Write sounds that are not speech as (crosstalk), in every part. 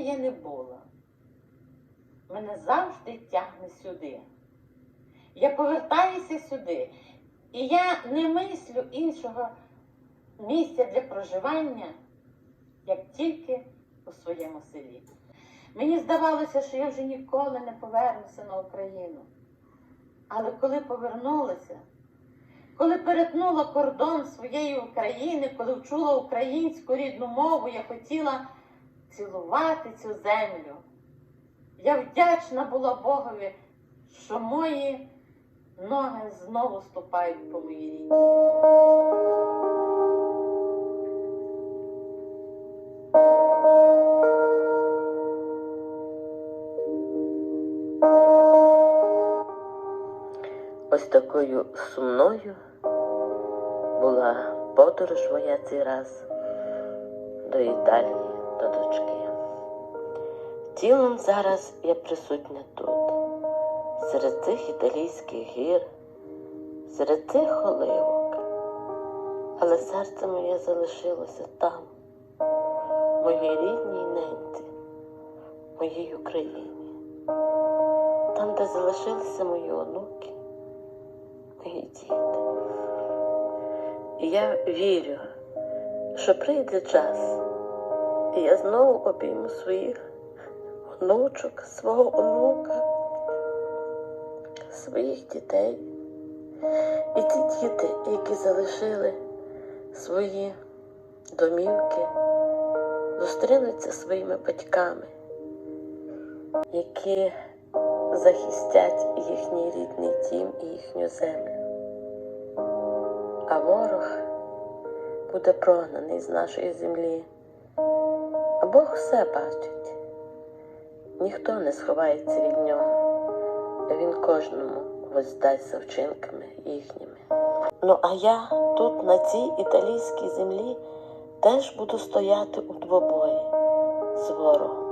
я не була, мене завжди тягне сюди. Я повертаюся сюди, і я не мислю іншого місця для проживання, як тільки у своєму селі. Мені здавалося, що я вже ніколи не повернуся на Україну. Але коли повернулася, коли перетнула кордон своєї України, коли вчула українську рідну мову, я хотіла цілувати цю землю. Я вдячна була Богові, що мої ноги знову ступають по моїй рідні. Ось такою сумною була подорож моя цей раз до Італії, до дочки. Тілом зараз я присутня тут, серед цих італійських гір, серед цих оливок. Але серце моє залишилося там, моїй рідній ненці, моїй Україні, там, де залишилися мої онуки мої діти. І я вірю, що прийде час, і я знову обійму своїх онучок, свого онука, своїх дітей. І ті діти, які залишили свої домівки, зустрінуться своїми батьками, які захистять їхній рідний дім і їхню землю. А ворог буде прогнаний з нашої землі. Бог все бачить. Ніхто не сховається від нього, він кожному воздасть за вчинками їхніми. Ну а я тут, на цій італійській землі, теж буду стояти у двобої з ворогом,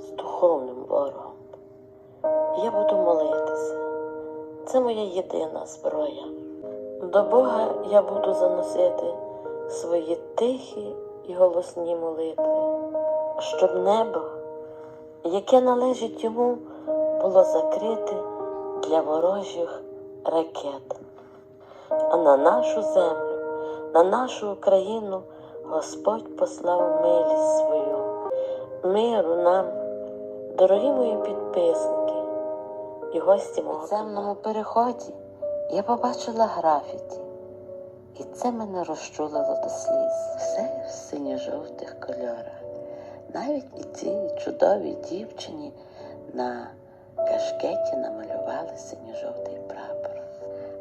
з духовним ворогом. Я буду молитися. Це моя єдина зброя. До Бога я буду заносити свої тихі і голосні молитви, щоб небо, яке належить йому, було закрите для ворожих ракет. А на нашу землю, на нашу Україну Господь послав милість свою, миру нам, дорогі мої підписники і гості мого підземному переході я побачила графіті, і це мене розчулило до сліз. Все в синьо-жовтих кольорах. Навіть і цій чудовій дівчині на кашкеті намалювали синьо-жовтий прапор.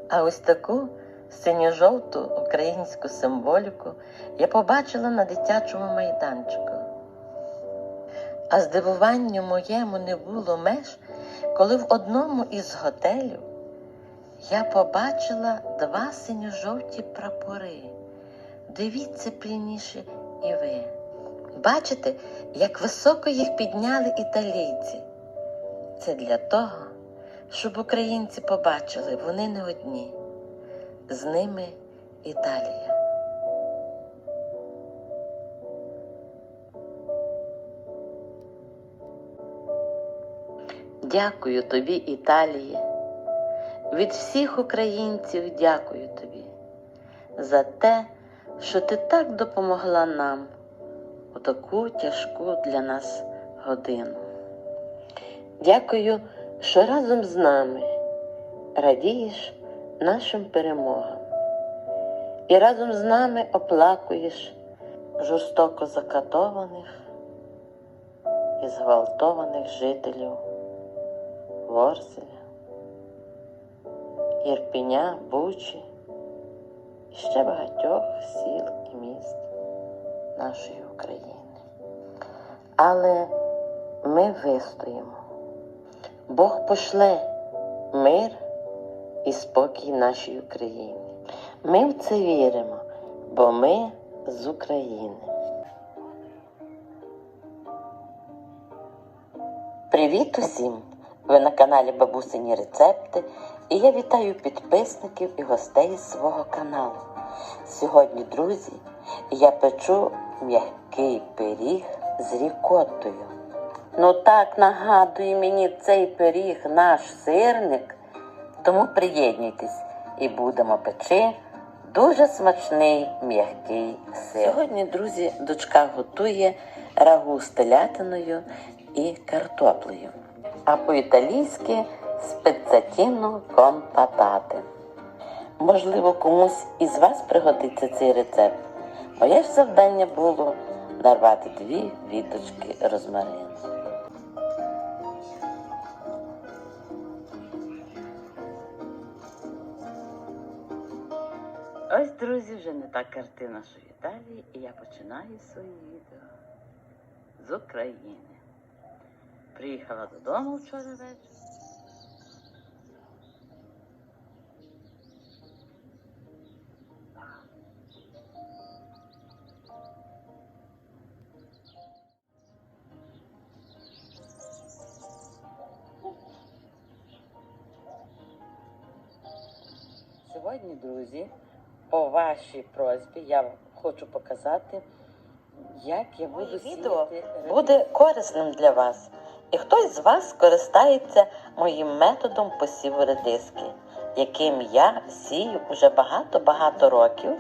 А ось таку синьо-жовту українську символіку я побачила на дитячому майданчику. А здивуванню моєму не було меж, коли в одному із готелів я побачила два синьо-жовті прапори. Дивіться пильніше і ви. Бачите, як високо їх підняли італійці. Це для того, щоб українці побачили, вони не одні. З ними Італія. Дякую тобі, Італії. Від всіх українців дякую тобі за те, що ти так допомогла нам у таку тяжку для нас годину. Дякую, що разом з нами радієш нашим перемогам і разом з нами оплакуєш жорстоко закатованих і зґвалтованих жителів Ворзеля. Єрпеня, Бучі і ще багатьох сіл і міст нашої України. Але ми вистоїмо. Бог пошле мир і спокій нашій Україні. Ми в це віримо, бо ми з України. Привіт усім! Ви на каналі Бабусині Рецепти і я вітаю підписників і гостей свого каналу. Сьогодні, друзі, я печу м'який пиріг з рікотою. Ну так нагадує мені цей пиріг наш сирник. Тому приєднуйтесь і будемо печи дуже смачний м'який сир. Сьогодні, друзі, дочка готує рагу з телятиною і картоплею. А по-італійськи спецатіно кон патати. Можливо, комусь із вас пригодиться цей рецепт. Моє ж завдання було нарвати дві віточки розмарину. Ось, друзі, вже не та картина, що в Італії, і я починаю своє відео з України. Приїхала додому вчора ввечері. Вашій просьбі я хочу показати, як я буду Моє сіяти. відео буде корисним для вас. І хтось з вас скористається моїм методом посіву редиски, яким я сію вже багато-багато років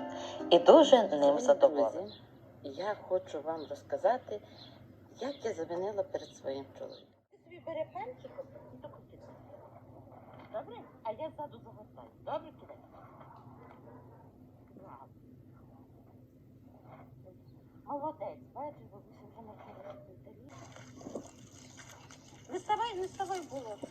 і дуже ним задоволена. Я хочу вам розказати, як я замінила перед своїм чоловіком. Ти собі бере пенчиком і таку. Добре? А я ззаду загортаю. Добре кидай? Молодець, бачиш, бабуся вже навчилася італійську. Не ставай, не ставай в болото.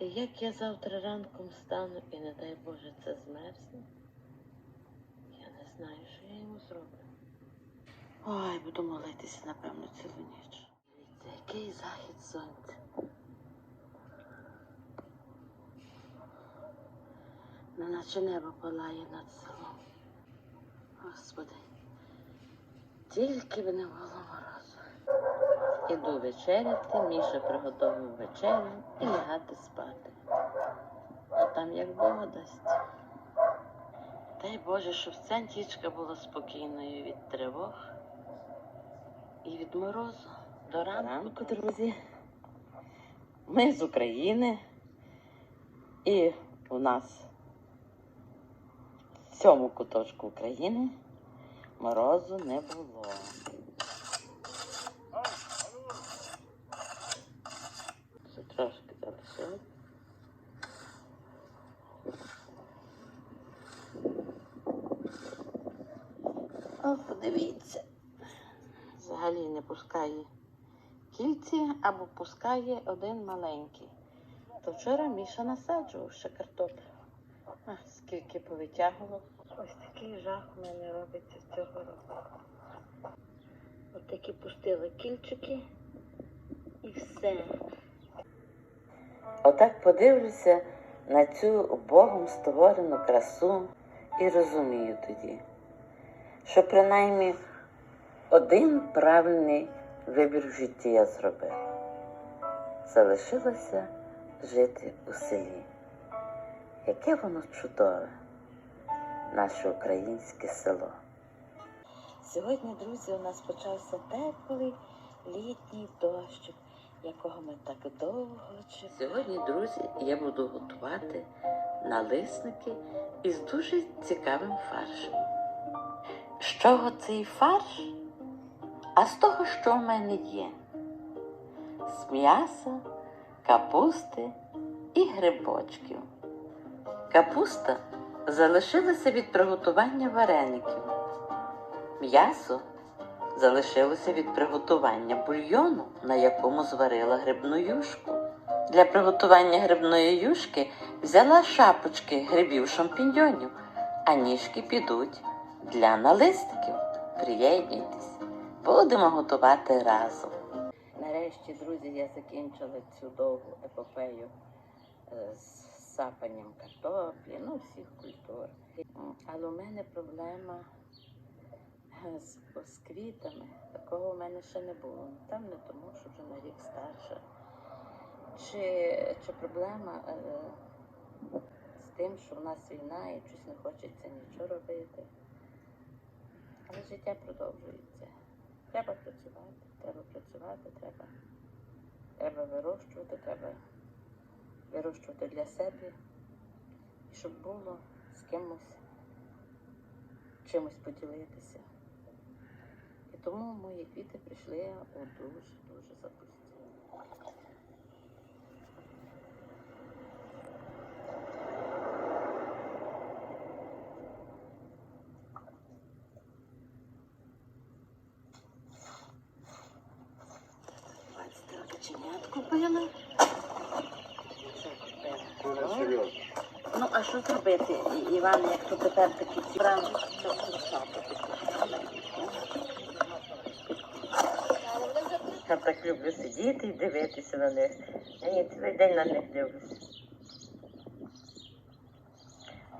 І як я завтра ранком встану і не дай Боже це змерзне, я не знаю, що я йому зроблю. Ой, буду молитися, напевно, цілу ніч. Дивіться, який захід сонця. Неначе небо палає над селом. Господи, тільки б не було морозу. Іду вечеряти, Міша приготував вечерю і лягати спати. А там як Бога дасть. Дай Боже, щоб ця нічка була спокійною від тривог і від морозу. До ранку, друзі. Ми з України. І у нас цьому куточку України морозу не було. Ще трошки залишилось. О, подивіться. Взагалі не пускає кільці або пускає один маленький. То вчора Міша насаджував ще картоплю. А, скільки повитягував. Ось такий жах у мене робиться цього року. Ось такі пустили кільчики і все. Отак подивлюся на цю Богом створену красу і розумію тоді, що принаймні один правильний вибір в житті я зробив. Залишилося жити у селі. Яке воно чудове, наше українське село. Сьогодні, друзі, у нас почався теплий літній дощик, якого ми так довго чекали. Сьогодні, друзі, я буду готувати налисники із дуже цікавим фаршем. З чого цей фарш? А з того, що в мене є: з м'яса, капусти і грибочків. Капуста залишилася від приготування вареників. М'ясо залишилося від приготування бульйону, на якому зварила грибну юшку. Для приготування грибної юшки взяла шапочки грибів шампіньйонів, а ніжки підуть для налисників. Приєднуйтесь, будемо готувати разом. Нарешті, друзі, я закінчила цю довгу епопею е, з сапанням картоплі, ну всіх культур. Але у мене проблема е, з, з квітами. Такого у мене ще не було. Там не тому, що вже на рік старша. Чи, чи проблема е, тим, що в нас війна і щось не хочеться нічого робити. Але життя продовжується. Треба працювати, треба працювати, треба, треба вирощувати, треба вирощувати для себе, і щоб було з кимось чимось поділитися. І тому мої квіти прийшли у дуже-дуже запусті. Каченят купили. Це купили. Ну, І- Іван, як то тепер такі ці брали, що Я так люблю сидіти і дивитися на них. Я цілий день на них дивлюся.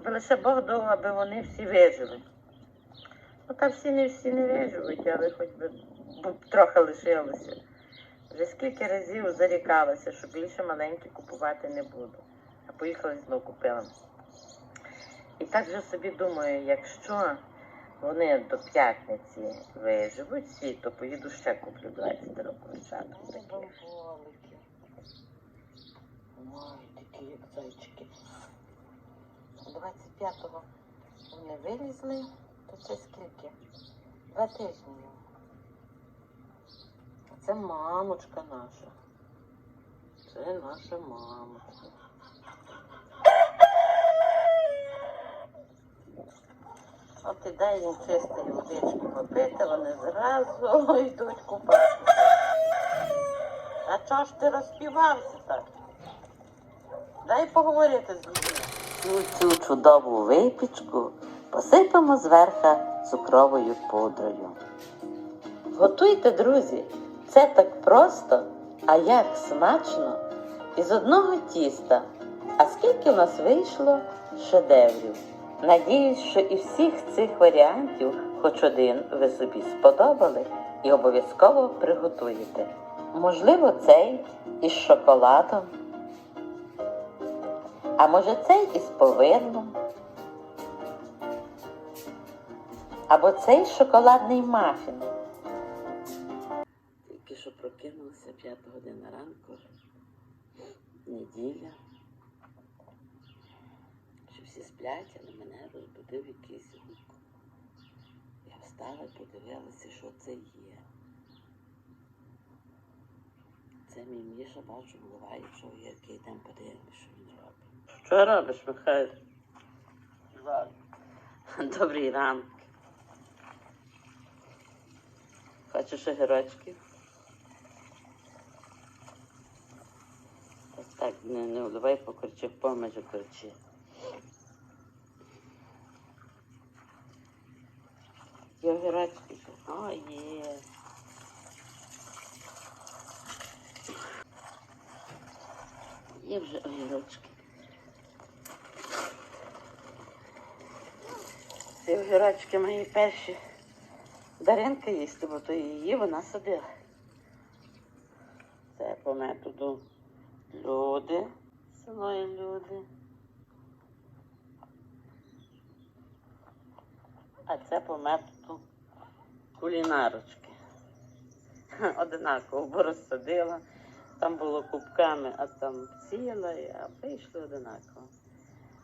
Бо лише Бог дав, аби вони всі вижили. Ну та всі не всі не виживуть, але хоч би трохи лишилося. Вже скільки разів зарікалася, що більше маленькі купувати не буду. А поїхала знову купила. І так же собі думаю, якщо вони до п'ятниці виживуть всі, то поїду ще куплю 20 років таких. Ой, такі як зайчики. 25-го вони вилізли, то це скільки? Два тижні. Це мамочка наша. Це наша мамочка. От і дай їм чистої водички попити, вони зразу (laughs) йдуть купатися. А чого ж ти розпівався так? Дай поговорити з людьми. Цю, цю чудову випічку посипемо зверху цукровою пудрою. Готуйте, друзі, це так просто, а як смачно. Із одного тіста. А скільки в нас вийшло шедеврів? Надіюсь, що і всіх цих варіантів, хоч один, ви собі сподобали і обов'язково приготуєте. Можливо, цей із шоколадом, а може цей із повидлом, або цей шоколадний мафін. Тільки що прокинулася п'ята година ранку, неділя. Всі сплять, але мене розбудив якийсь звук. Я встала і подивилася, що це є. Це мій Міша, бачу, вливає, що є, який там подивимося, що він робить. Що робиш, Михайло? Добрий ранок. Хочеш огірочків? Ось так, не, не вливай покорчи, помежу корчі. Є огірочки. О, є. Є вже огірочки. Ці огірочки мої перші. Даринка їсти, бо то її вона садила. Це по методу люди, селої люди. А це по методу кулінарочки. (laughs) Одинаково, бо розсадила. Там було кубками, а там сіла, а вийшли одинаково.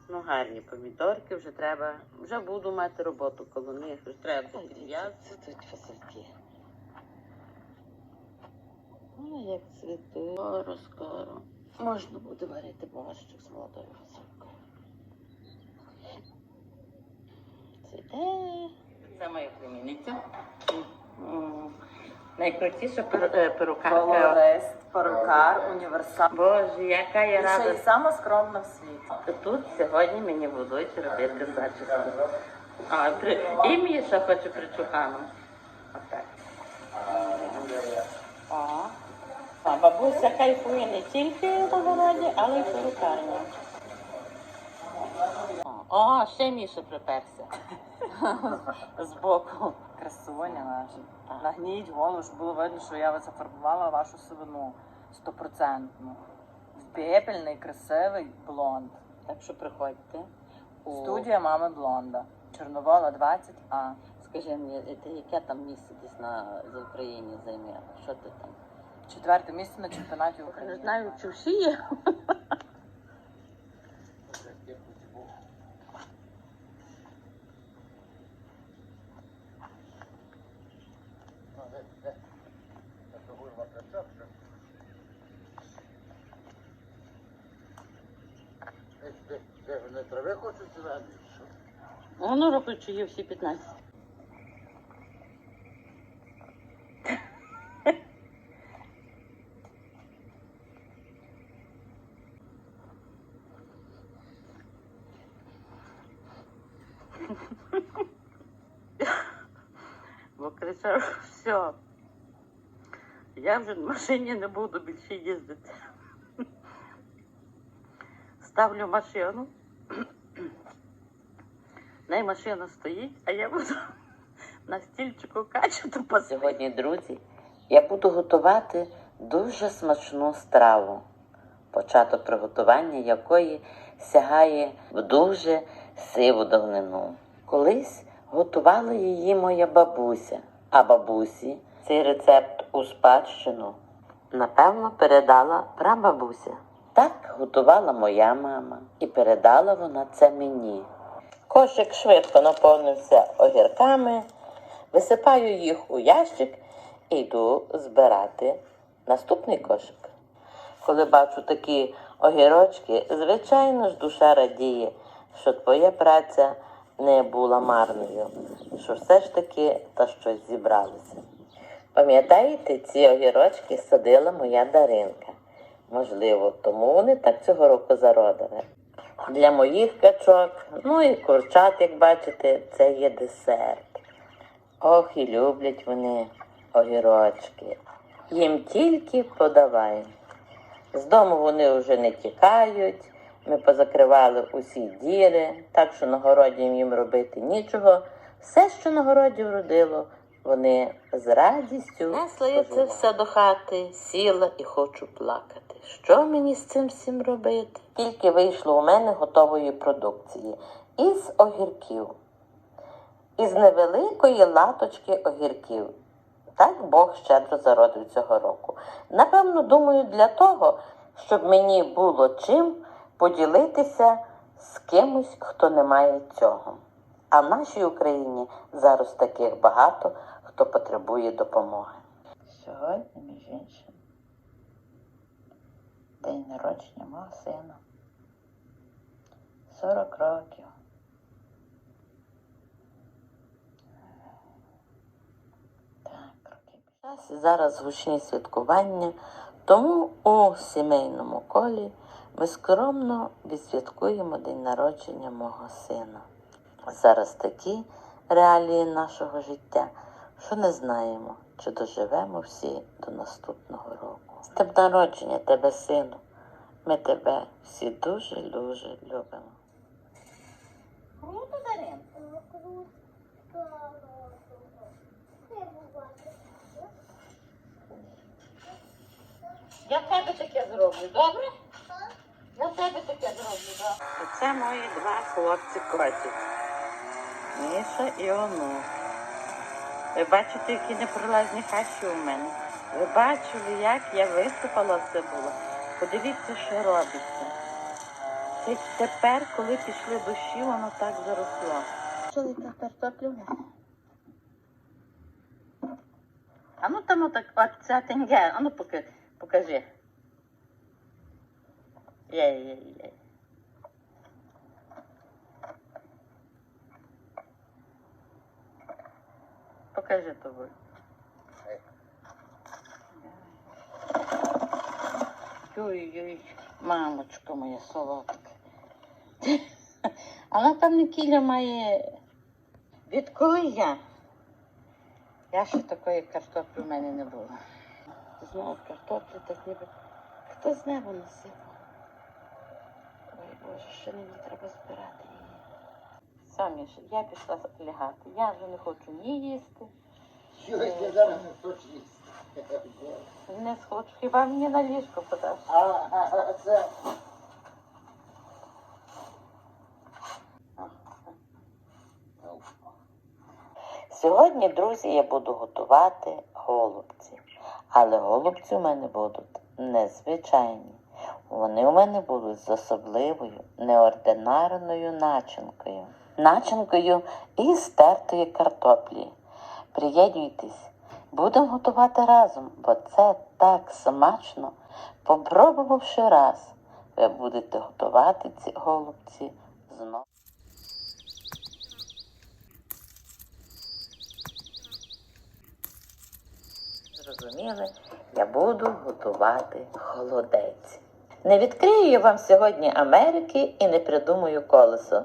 Ну, гарні помідорки, вже треба, вже буду мати роботу коло них, вже треба підв'язати тут фасольки. Ну, як цвіти, скоро, скоро. Можна буде варити борщик з молодою фасолькою. Цвіте. Це моя племінниця. Найкрутіша е, перукарка. Колорист, перукар, універсал. Боже, яка я І ще й рада. сама скромна в світі. Тут сьогодні мені будуть робити зачіску. А, при... І Міша хоче причухану. Отак. О. А бабуся кайфує не тільки на городі, але й в перукарні. О, ще Міша приперся. (laughs) Збоку. Красуня наша. Нагніть голову, щоб було видно, що я зафарбувала вашу сивину стопроцентну. Пепельний, красивий блонд. Так що приходьте. у- Студія мами Блонда. Чорновола 20А. Скажи мені, ти яке там місце десь на з Україні займе? Що ти там? Четверте місце на чемпіонаті України. Не знаю, чи всі є. (laughs) Воно рахують, що є всі 15. Бо кричав, все. Я вже в машині не буду більше їздити. Ставлю машину. Най машина стоїть, а я буду (laughs) на стільчику качати по Сьогодні, друзі, я буду готувати дуже смачну страву, початок приготування якої сягає в дуже сиву давнину. Колись готувала її моя бабуся, а бабусі цей рецепт у спадщину, напевно, передала прабабуся. Так готувала моя мама і передала вона це мені. Кошик швидко наповнився огірками, висипаю їх у ящик і йду збирати наступний кошик. Коли бачу такі огірочки, звичайно ж душа радіє, що твоя праця не була марною, що все ж таки та щось зібралося. Пам'ятаєте, ці огірочки садила моя Даринка. Можливо, тому вони так цього року зародили. Для моїх качок, ну і курчат, як бачите, це є десерт. Ох, і люблять вони огірочки. Їм тільки подавай. З дому вони вже не тікають. Ми позакривали усі діри, так що на городі їм робити нічого. Все, що на городі вродило, вони з радістю. Несла я це все до хати, сіла і хочу плакати. Що мені з цим всім робити? Тільки вийшло у мене готової продукції із огірків із невеликої латочки огірків. Так Бог щедро зародив цього року. Напевно, думаю, для того, щоб мені було чим поділитися з кимось, хто не має цього. А в нашій Україні зараз таких багато, хто потребує допомоги. Сьогодні, між іншим, день народження мого сина. 40 років. Так, пішли. Зараз гучні святкування, тому у сімейному колі ми скромно відсвяткуємо день народження мого сина. Зараз такі реалії нашого життя, що не знаємо, чи доживемо всі до наступного року. З тим народження тебе, сину. Ми тебе всі дуже-дуже любимо. Круто, Дарин? Я тебе таке зроблю, добре? Я в тебе таке зроблю, добре. Це мої два хлопці котик. Міша і Онук. Ви бачите, які непролазні хащі у мене. Ви бачили, як я висипала все було. Подивіться, що робиться. Це тепер, коли пішли дощі, воно так заросло. Так картоплю. А ну там отак, от ця тенге, а ну покажи. Є-є-є. Покажи тобі. Ой-ой, мамочко моя солодка. Вона там не кіля має. Відколи я? Я ще такої картоплі в мене не було. Знову картоплі так ніби. Хто з неба насипав? Ой Боже, ще мені треба збирати її. Самі ж, я пішла лягати. Я вже не хочу ні їсти. Щось я е, зараз не хочу їсти. Не схочу, хіба мені на ліжко подаш. А, а, а це... Сьогодні, друзі, я буду готувати голубці. Але голубці у мене будуть незвичайні. Вони у мене будуть з особливою неординарною начинкою. Начинкою із тертої картоплі. Приєднуйтесь, будемо готувати разом, бо це так смачно. Попробувавши раз, ви будете готувати ці голубці знову. Зрозуміли, я буду готувати холодець. Не відкрию я вам сьогодні Америки і не придумаю колесо.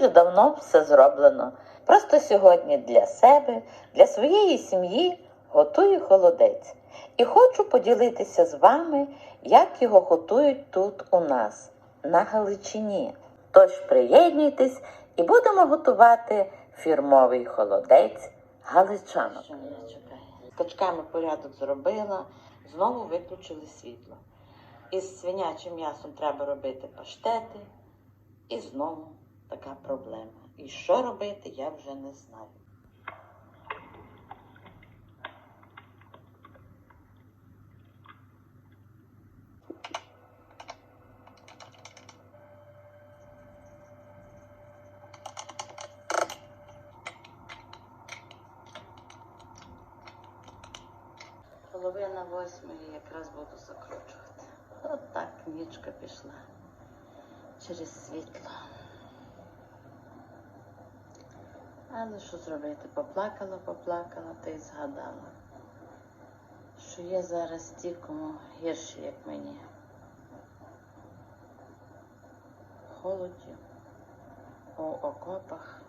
Вже давно все зроблено. Просто сьогодні для себе, для своєї сім'ї готую холодець. І хочу поділитися з вами, як його готують тут у нас, на Галичині. Тож приєднуйтесь і будемо готувати фірмовий холодець галичанок. Качками порядок зробила, знову виключили світло. Із свинячим м'ясом треба робити паштети, і знову така проблема. І що робити, я вже не знаю. Половина восьмої якраз буду закручувати. От нічка пішла через світло. Але що зробити? Поплакала, поплакала та й згадала, що є зараз ті, кому гірші, як мені. Холоді, у окопах.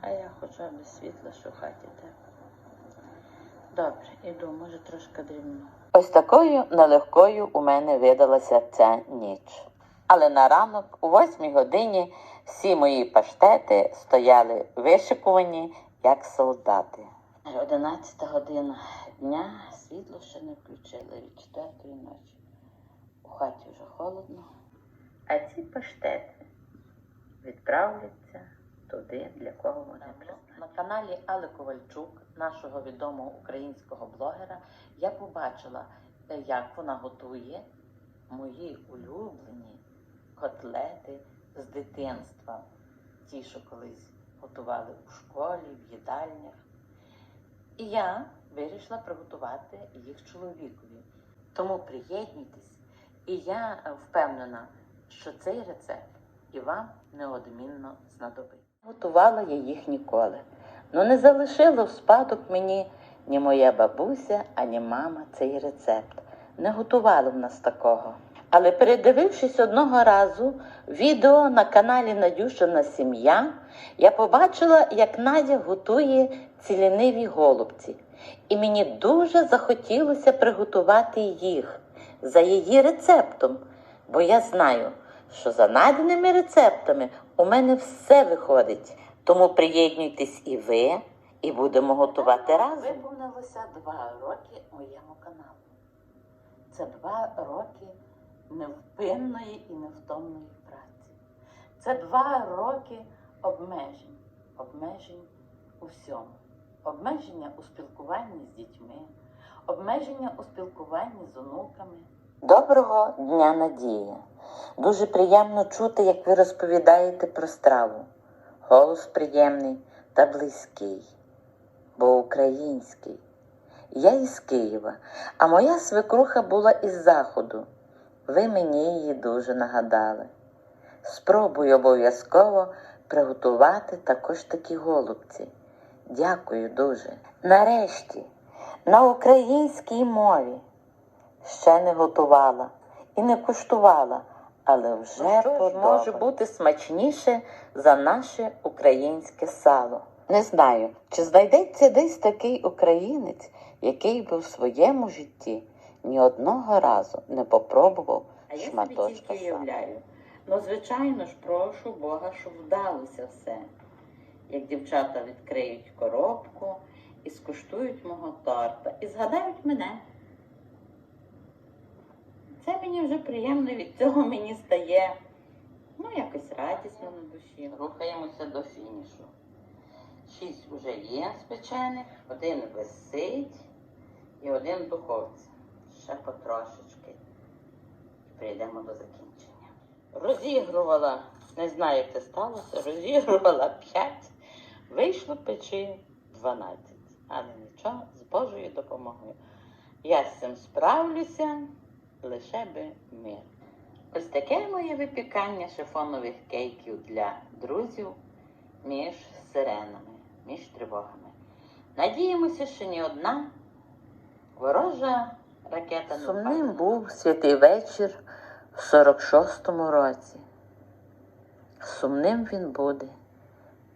А я хоча б світла, що в. Добре, іду, може трошки дрібно. Ось такою нелегкою у мене видалася ця ніч. Але на ранок, у восьмій годині, всі мої паштети стояли вишикувані, як солдати. Одинадцята година дня, світло ще не включили від четвертої ночі. У хаті вже холодно. А ці паштети відправляться туди, для кого вони призначені. На каналі Али Ковальчук, нашого відомого українського блогера, я побачила, е, як вона готує мої улюблені котлети з дитинства. Ті, що колись готували у школі, в їдальнях. І я вирішила приготувати їх чоловікові. Тому приєднуйтесь, і я впевнена, що цей рецепт і вам неодмінно знадобиться. Готувала я їх ніколи. Ну не залишила в спадок мені ні моя бабуся, ані мама цей рецепт. Не готували в нас такого. Але передивившись одного разу відео на каналі Надюшина Сім'я, я побачила, як Надя готує ціліниві голубці. І мені дуже захотілося приготувати їх за її рецептом, бо я знаю, що за Надіними рецептами у мене все виходить. Тому приєднуйтесь і ви, і будемо готувати разом. Виповнилося два роки моєму каналу. Це два роки невпинної і невтомної праці. Це два роки обмежень, обмежень у всьому. Обмеження у спілкуванні з дітьми, обмеження у спілкуванні з онуками. Доброго дня, Надія! Дуже приємно чути, як ви розповідаєте про страву. Голос приємний та близький, бо український. Я із Києва, а моя свекруха була із Заходу. Ви мені її дуже нагадали. Спробую обов'язково приготувати також такі голубці. Дякую дуже. Нарешті, на українській мові ще не готувала і не куштувала, але вже може бути смачніше за наше українське сало. Не знаю, чи знайдеться десь такий українець, який би в своєму житті ні одного разу не попробував А я собі шматочка тільки уявляю. Ну, звичайно ж, прошу Бога, щоб вдалося все. Як дівчата відкриють коробку і скуштують мого торта, і згадають мене. Це мені вже приємно, від цього мені стає Ну, якось радісно на душі. Рухаємося до фінішу. Шість вже є спечених, один висить і один в духовці. Ще потрошечки. І прийдемо до закінчення. Розігрувала, не знаю, як це сталося, розігрувала 5, вийшло печі 12. Але нічого, з Божою допомогою. Я з цим справлюся, лише би мир. Ось таке моє випікання шифонових кейків для друзів між сиренами, між тривогами. Надіємося, що ні одна ворожа Сумним був святий вечір в 46-му році. Сумним він буде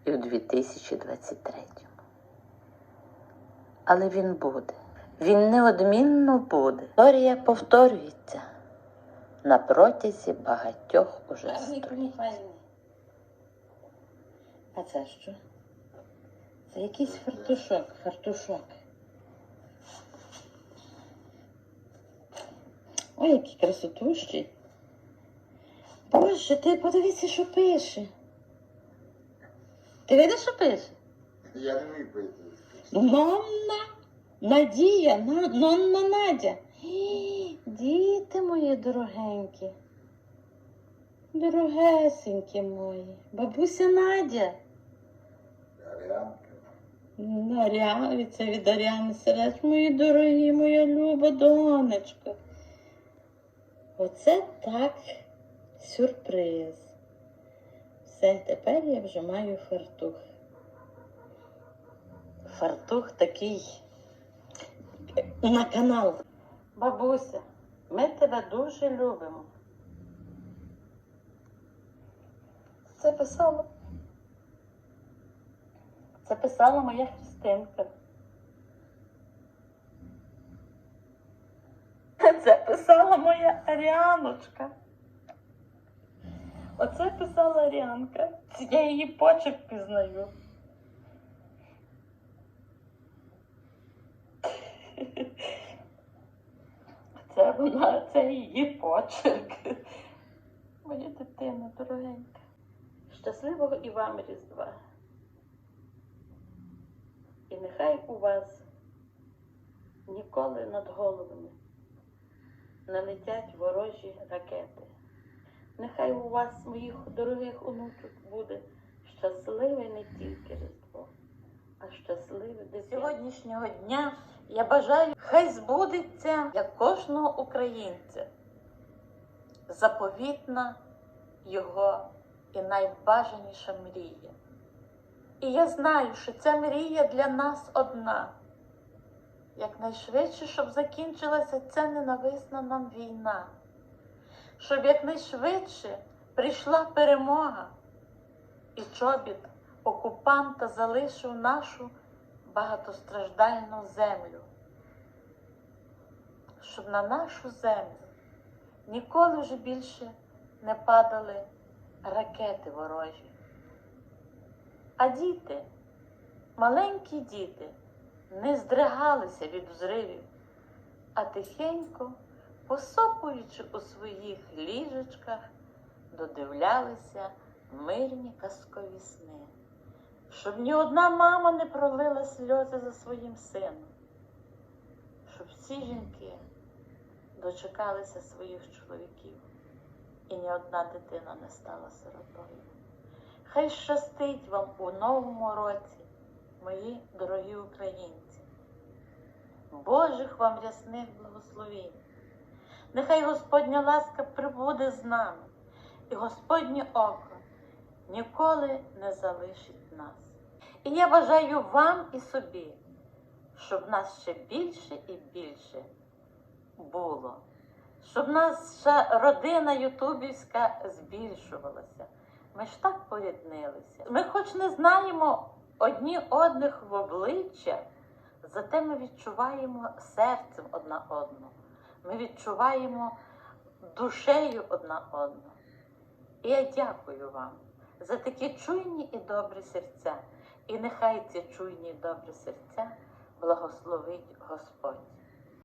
і в 2023-му. Але він буде. Він неодмінно буде. Історія повторюється на протязі багатьох уже століть. А це що? Це якийсь фартушок, фартушок. Ой, який красотущий. Боже, ти подивися, що пише. Ти видиш, що пише? Я не міг пити. Нонна Надія, Нонна Надя. Діти мої дорогенькі. Дорогесенькі мої. Бабуся Надя. Наряви, це від Аріани Сереж, мої дорогі, моя люба донечка. Оце так сюрприз. Все, тепер я вже маю фартух. Фартух такий на канал. Бабуся, ми тебе дуже любимо. Це писала. Це писала моя Христинка. Це писала моя Аріаночка. Оце писала Аріанка. Я її почерк пізнаю. Це вона, це її почерк. Моя дитина дорогенька. Щасливого і вам Різдва. І нехай у вас ніколи над головами не летять ворожі ракети. Нехай у вас, моїх дорогих онучок, буде щасливе не тільки Різдво, а щасливе до сьогоднішнього дня. Я бажаю, хай збудеться для кожного українця заповітна його і найбажаніша мрія. І я знаю, що ця мрія для нас одна. Якнайшвидше, щоб закінчилася ця ненависна нам війна, щоб якнайшвидше прийшла перемога, і чобіт окупанта залишив нашу багатостраждальну землю, щоб на нашу землю ніколи вже більше не падали ракети ворожі. А діти, маленькі діти, не здригалися від взривів, а тихенько, посопуючи у своїх ліжечках, додивлялися мирні казкові сни, щоб ні одна мама не пролила сльози за своїм сином, щоб всі жінки дочекалися своїх чоловіків, і ні одна дитина не стала сиротою. Хай щастить вам у новому році, мої дорогі українці. Божих вам рясних благословінь. Нехай Господня ласка прибуде з нами, і Господнє око ніколи не залишить нас. І я бажаю вам і собі, щоб нас ще більше і більше було, щоб наша родина ютубівська збільшувалася. Ми ж так поріднилися. Ми хоч не знаємо одні одних в обличчя, зате ми відчуваємо серцем одна одну. Ми відчуваємо душею одна одну. І я дякую вам за такі чуйні і добрі серця. І нехай ці чуйні і добрі серця благословить Господь.